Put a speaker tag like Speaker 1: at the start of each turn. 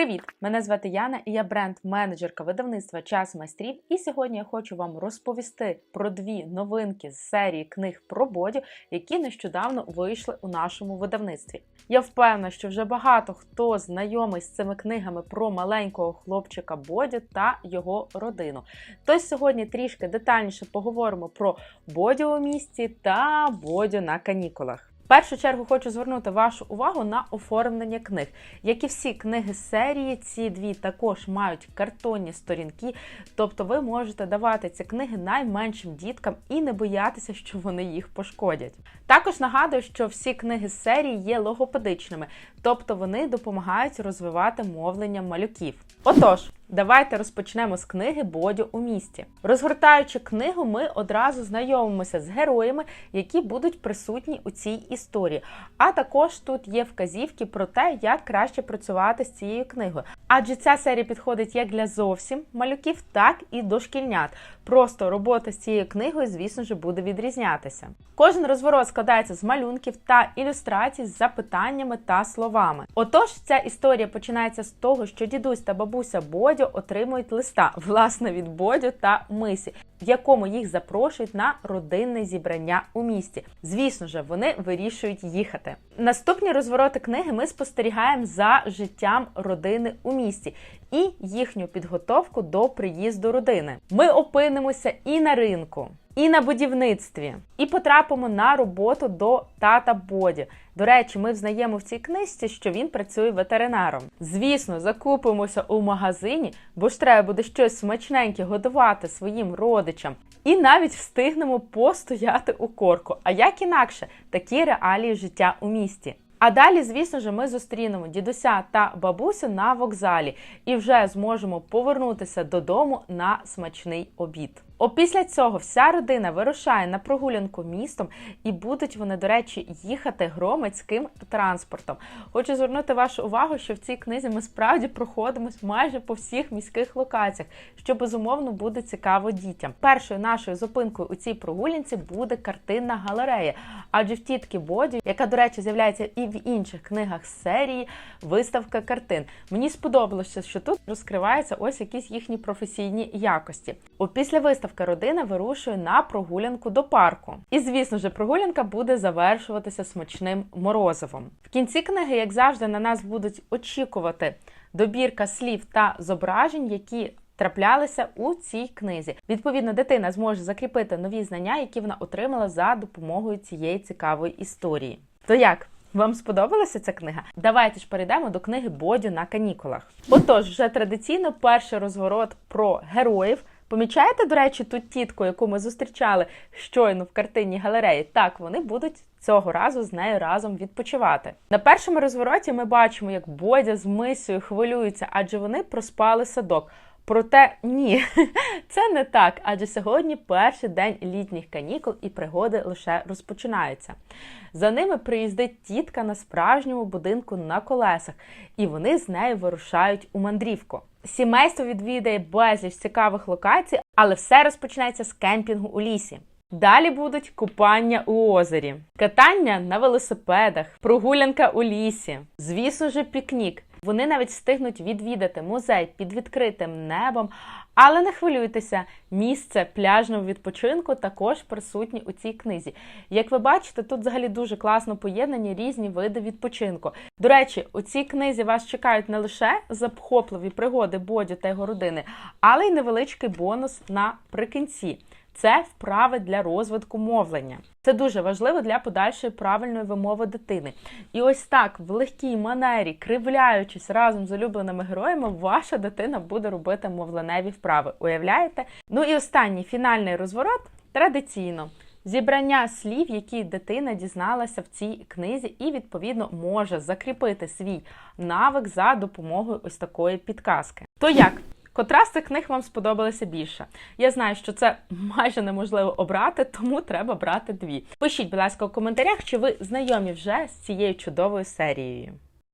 Speaker 1: Привіт! Мене звати Яна і я бренд-менеджерка видавництва Час майстрів. І сьогодні я хочу вам розповісти про дві новинки з серії книг про бодю, які нещодавно вийшли у нашому видавництві. Я впевнена, що вже багато хто знайомий з цими книгами про маленького хлопчика Бодю та його родину. Тож сьогодні трішки детальніше поговоримо про Бодю у місті та Бодю на канікулах. Першу чергу хочу звернути вашу увагу на оформлення книг. Як і всі книги серії, ці дві також мають картонні сторінки, тобто ви можете давати ці книги найменшим діткам і не боятися, що вони їх пошкодять. Також нагадую, що всі книги серії є логопедичними, тобто вони допомагають розвивати мовлення малюків. Отож, давайте розпочнемо з книги Бодю у місті. Розгортаючи книгу, ми одразу знайомимося з героями, які будуть присутні у цій історії. А також тут є вказівки про те, як краще працювати з цією книгою. Адже ця серія підходить як для зовсім малюків, так і дошкільнят. Просто робота з цією книгою, звісно ж, буде відрізнятися. Кожен розворот складається з малюнків та ілюстрацій з запитаннями та словами. Отож, ця історія починається з того, що дідусь та бабуся Бодю отримують листа власне від Бодю та Мисі, в якому їх запрошують на родинне зібрання у місті. Звісно ж, вони вирішують їхати. Наступні розвороти книги ми спостерігаємо за життям родини у місті і їхню підготовку до приїзду родини. Ми опинимося і на ринку. І на будівництві, і потрапимо на роботу до тата Боді. До речі, ми взнаємо в цій книжці, що він працює ветеринаром. Звісно, закупимося у магазині, бо ж треба буде щось смачненьке годувати своїм родичам. І навіть встигнемо постояти у корку. А як інакше, такі реалії життя у місті. А далі, звісно ж, ми зустрінемо дідуся та бабусю на вокзалі і вже зможемо повернутися додому на смачний обід. Опісля цього вся родина вирушає на прогулянку містом, і будуть вони, до речі, їхати громадським транспортом. Хочу звернути вашу увагу, що в цій книзі ми справді проходимось майже по всіх міських локаціях, що безумовно буде цікаво дітям. Першою нашою зупинкою у цій прогулянці буде картинна галерея, адже в тітки Боді, яка, до речі, з'являється і в інших книгах серії, виставка картин. Мені сподобалося, що тут розкриваються ось якісь їхні професійні якості. Опісля виставки родина вирушує на прогулянку до парку. І, звісно ж, прогулянка буде завершуватися смачним морозивом. В кінці книги, як завжди, на нас будуть очікувати добірка слів та зображень, які траплялися у цій книзі. Відповідно, дитина зможе закріпити нові знання, які вона отримала за допомогою цієї цікавої історії. То як? Вам сподобалася ця книга? Давайте ж перейдемо до книги Бодю на канікулах. Отож, вже традиційно перший розворот про героїв. Помічаєте, до речі, ту тітку, яку ми зустрічали щойно в картинній галереї? Так, вони будуть цього разу з нею разом відпочивати. На першому розвороті ми бачимо, як Бодя з мисою хвилюються, адже вони проспали садок. Проте ні, це не так, адже сьогодні перший день літніх канікул і пригоди лише розпочинаються. За ними приїздить тітка на справжньому будинку на колесах, і вони з нею вирушають у мандрівку. Сімейство відвідає безліч цікавих локацій, але все розпочнеться з кемпінгу у лісі. Далі будуть купання у озері, катання на велосипедах, прогулянка у лісі, звісно ж, пікнік. Вони навіть встигнуть відвідати музей під відкритим небом. Але не хвилюйтеся, місце пляжного відпочинку також присутні у цій книзі. Як ви бачите, тут взагалі дуже класно поєднані різні види відпочинку. До речі, у цій книзі вас чекають не лише захопливі пригоди Бодю та його родини, але й невеличкий бонус наприкінці. Це вправи для розвитку мовлення. Це дуже важливо для подальшої правильної вимови дитини. І ось так, в легкій манері, кривляючись разом з улюбленими героями, ваша дитина буде робити мовленеві вправи. Уявляєте? Ну і останній фінальний розворот традиційно. Зібрання слів, які дитина дізналася в цій книзі, і, відповідно, може закріпити свій навик за допомогою ось такої підказки. То як? Котра з цих книг вам сподобалася більше? Я знаю, що це майже неможливо обрати, тому треба брати дві. Пишіть, будь ласка, у коментарях, чи ви знайомі вже з цією чудовою серією.